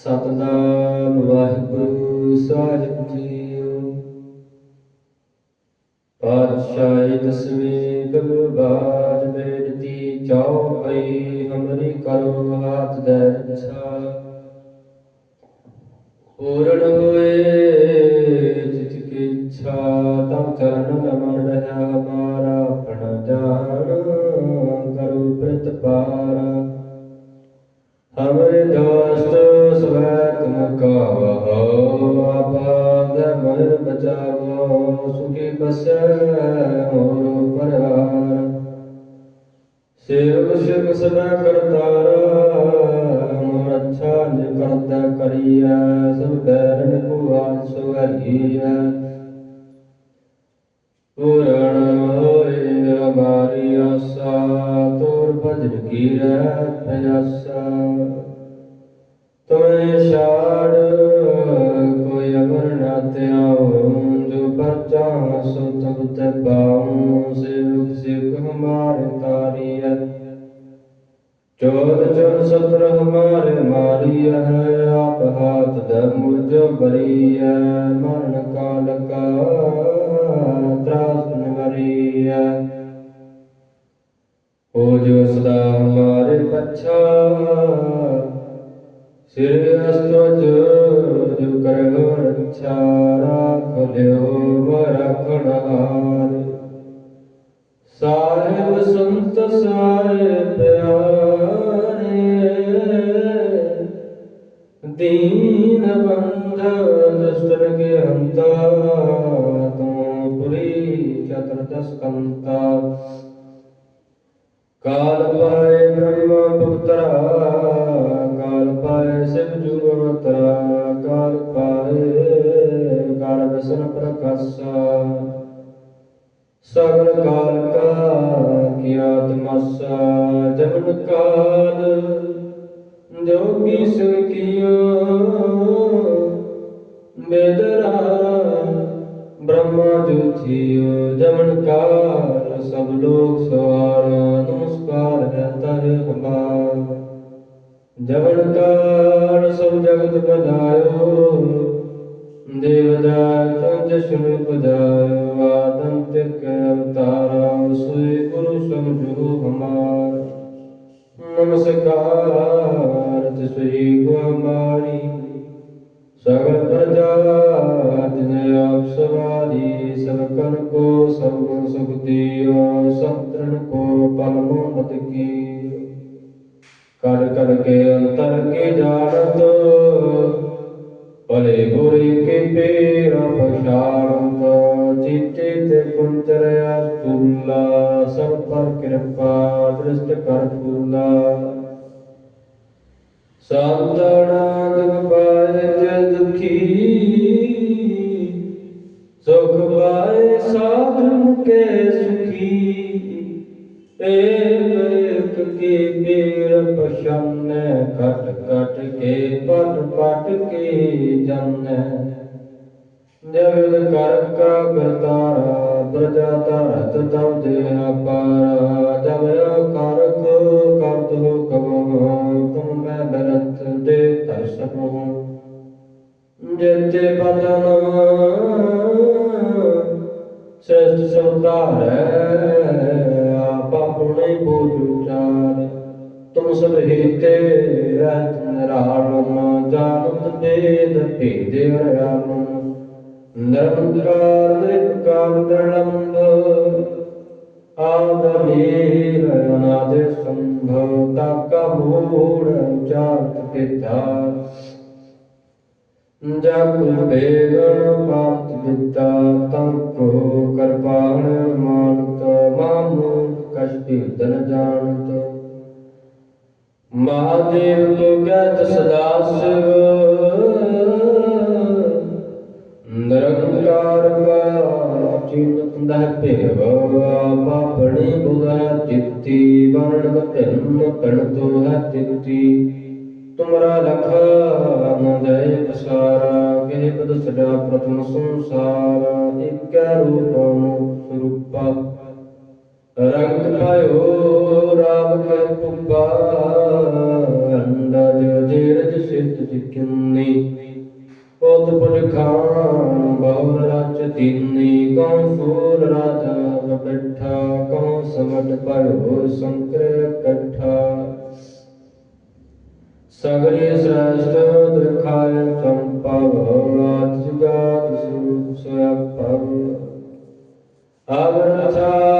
ਸਤਨਾਮ ਵਾਹਿਗੁਰੂ ਸਾਹਿਬ JIO. ਪਾਤਸ਼ਾਹੀ ਦਸਵੀਂ ਗੁਰੂ ਬਾਜ ਬੇਨਤੀ ਚੌਪਈ ਹਮਰੀ ਕਰੋ ਹਾਥ ਦੇ ਰੱਛਾ ਪੂਰਨ ਹੋਏ ਜਿਤ ਕੀ ਇੱਛਾ ਤਬ ਚਰਨ ਨਮਨ ਰਹਾ ਹਮਾਰਾ ਆਪਣਾ ਜਾਣ ਕਰੋ ਪ੍ਰਤਪਾਰ। ਹਮਰੇ ਦੋਸਤ ਸਵੈ ਤੁਮ ਕਹੋ ਆਬਾਦ ਮਰ ਬਚਾਵੋ ਸੁਖੀ ਬਸੈ ਹੋਰ ਪਰਿਵਾਰ ਸੇਵ ਸਿਵ ਸਦਾ ਕਰਤਾਰਾ ਮੋਰ ਅੱਛਾ ਨਿ ਕਰਤਾ ਕਰੀਐ ਸਭ ਬੈਰਨ ਕੋ ਆਸ ਵਰੀਐ ਪੂਰਨ ਹੋਏ ਹਮਾਰੀ ਆਸਾ ਤੋਰ ਭਜਨ ਕੀ ਰਹਿ ਪਿਆਸਾ ਤੁਮੇ ਛਾੜ, ਕੋਈ ਅਮਰ ਨਾ ਤਿਆਉ ਜੋ ਪਰਚਾ ਸੋ ਤਬ ਤੇ ਪਾਉ, ਸੇਵਕ ਸਿਵ ਹਮਾਰੇ ਤਾਰੀਐ। ਚੋਰ ਚੋਰ ਸਤਰ ਹਮਾਰੇ ਮਾਰੀਐ, ਆਪ ਹਾਥ ਦੇ ਮੁਝ ਬਰੀਐ ਮਰਨ ਕਾਲ ਕਾ ਤਰਾਸ ਨਿਵਰੀਐ ਹੋ ਜੋ ਸਦਾ ਹਮਾਰੇ ਪਛਾ ਸਿਰ ਅਸਤੋ ਜੋ ਕਰੋ ਰੱਛਾ ਰਾਖ ਲਿਓ ਰਖਣ ਹਾਰ ਸਾਹਿਬ ਸਾਰੇ ਪਿਆਰੇ ਦੀਨ ਕਾਲ ਜੋਗੀ ਸਿਵ ਬੇਦਰਾ, ਬ੍ਰਹਮਾ ਜੁਥਿਓ ਜਮਨ ਕਾਲ। ਸਭ ਲੋਕ ਸਵਾਰ ਨਮਸਕਾਰ ਹੈ ਤਹ ਹਮਾਰ। ਜਮਨ ਕਾਲ, ਸਭ ਜਗਤ ਬਧਾਇਓ। ਦੇਵ ਦਾਤ ਜਸ਼ਨ ਪਜਾਇਓ ਆਦਮ ਤਿਕ ਅਵਤਾਰਾ ਸੋਈ ਨਮਸਕਾਰ ਤਿਸਰੀ ਕੋ ਹਮਾਰੀ ਸਗਲ ਪ੍ਰਜਾ ਤਿਨੇ ਆਪ ਸਵਾਰੀ ਸਭ ਕੋ ਸਭ ਸੁਖ ਦਿਓ ਸੰਤਨ ਕੋ ਪਲ ਮੋਹਤ ਕੀ। ਕੜ ਕੜ ਕੇ ਅੰਤਰ ਕੇ ਜਾਣਤ, ਭਲੇ ਬੁਰੇ ਕੇ ਪੇਰਾ ਪਛਾਣਤ। ਚੀਤੇ ਤੇ ਕੁੰਚਰਿਆ ਤੁਲਾ ਸਭ ਪਰ ਕਿਰਪਾ, ਦ੍ਰਿਸ਼ਟ ਕਰ ਫੂਲਾ। ਸਾਧਣਾ ਦੁਖ ਪਾਏ ਤੇ ਦੁਖੀ, ਸੁਖ ਪਾਏ ਸਾਧ ਮੁਕੇ ਸੁਖੀ। ਏਕ ਏਕ ਕੀ ਪੀਰ ਪਛਾਨੈ ਕਟ ਕਟ ਕੇ ਪਟ ਪਟ ਕੇ ਜਾਣੈ ਜਗਤ ਕਰ ਕਾ ਕਰਤਾਰਾ, ਪ੍ਰਜਾ ਧਰਤ ਤਵ ਦੇ ਅਪਾਰਾ। ਜਬ ਕਰਕ ਕਰਤ ਹੋ ਕਬਹੁ ਮੈਂ ਬਰਤ ਦੇ ਤਰ ਸਕੋ ਜਿਤੇ ਬਦਨ ਸ੍ਰੇਸ਼ਟ ਸਵਤਾਰੈ ਆਪ ਆਪਣੇ ਬੋਝ ਉਚਾਰ। ਤੁਮ ਸਭ ਹੀਤੇ ਰਹਿਤ ਨਿਰਾਲਮ, ਜਾਣਤ ਭੇਦ ਭੇਦੇ ਹਰਿਆਲਮ। ਨਿਰੰਕਾਰ ਨਿਰਕਾਰ ਨਿਰਲੰਭ ਆਦਮੀਰ ਅਨਾਦਿ ਸੰਭਵ ਤਾਕਾ ਮੂੜ ਚਾਰਤ ਪਿਤਾ ਜਗ ਬੇਗਣ ਪਾਤ ਵਿਤਾ ਦਹ ਭੇਵ ਆਪਣੀ ਬੁਲਾ ਚਿੱਤੀ ਵਰਣ ਭਿੰਨ ਤਣ ਤੋ ਹੈ ਚਿੱਤੀ ਤੁਮਰਾ ਲਖਾ ਨਦੈ ਪਸਾਰਾ ਕਿਹ ਪਦ ਸਦਾ ਪ੍ਰਥਮ ਸੰਸਾਰ ਇਕੈ ਰੂਪਮ ਸਰੂਪਾ ਰੰਗ ਪਾਇਓ ਰਾਮ ਕੈ ਪੁਪਾ ਅੰਡਜ ਧੀਰਜ ਸਿਧ ਤੁਝ ਕਿੰਨੀ ਉਦ ਪੁਰਖਾਨ ਬਹੁ ਰਾਜ ਦੀਨੀ ਕਉ ਫੂਲ ਰਾਜਾ ਬੈਠਾ ਕਉ ਸਮਟ ਪਇਓ ਸੰਕਰ ਇਕੱਠਾ ਸਗਰੇ ਸ੍ਰੇਸ਼ਟ ਦਿਖਾਇ ਚੰਪਵ ਆਤਿ ਜਾਤ ਸੁ ਸੋਇਆ ਪਵ ਅਵਰਥਾ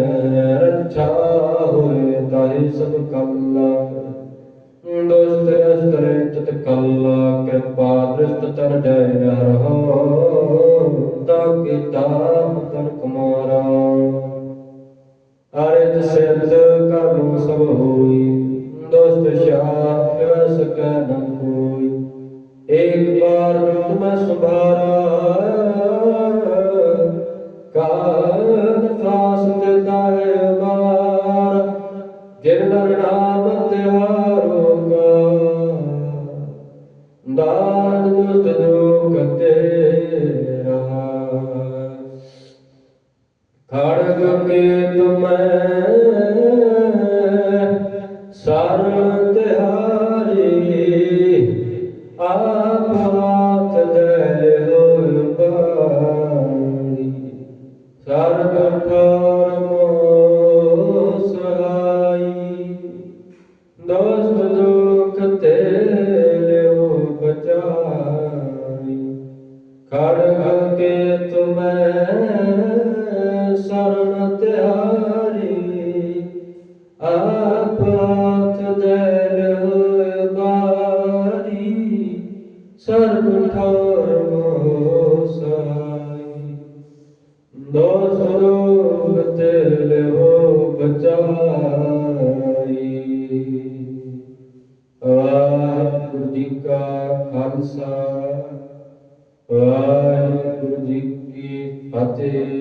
ਹੋਏ ਤਾਹੀ ਸਭ ਕਲਾ। ਦੋਸਤ ਅਸਤਰੇ ਤਤ ਕਲਾ, ਕਿਰਪਾ ਦ੍ਰਿਸ਼ਟ ਤਰ ਜੈ ਹਰਹੁ ਤਾਕੇ ਤਾਪ ਤਨ ਕੁਮਾਰਾ। ਅਰਿਤ ਸਿੱਧ ਕਰਮ ਸਭ ਹੋਈ। ਦੋਸਤ ਸ਼ਾਹ ਸਕੈ ਨ ਕੋਈ। ਇੱਕ ਬਾਰ ਆਪ ਹਾਥ ਦੇ ਬਾਰੀ ਸਰਬ ਠੋਰ ਮੋ ਸਹਾਈ ਦੋਸਤ ਦੁਖ ਤੇ ਬਚਾਈ। ਵਾਹਿਗੁਰੂ ਜੀ ਕਾ ਖਾਲਸਾ, ਵਾਹਿਗੁਰੂ ਜੀ ਕੀ ਫਤਿਹ।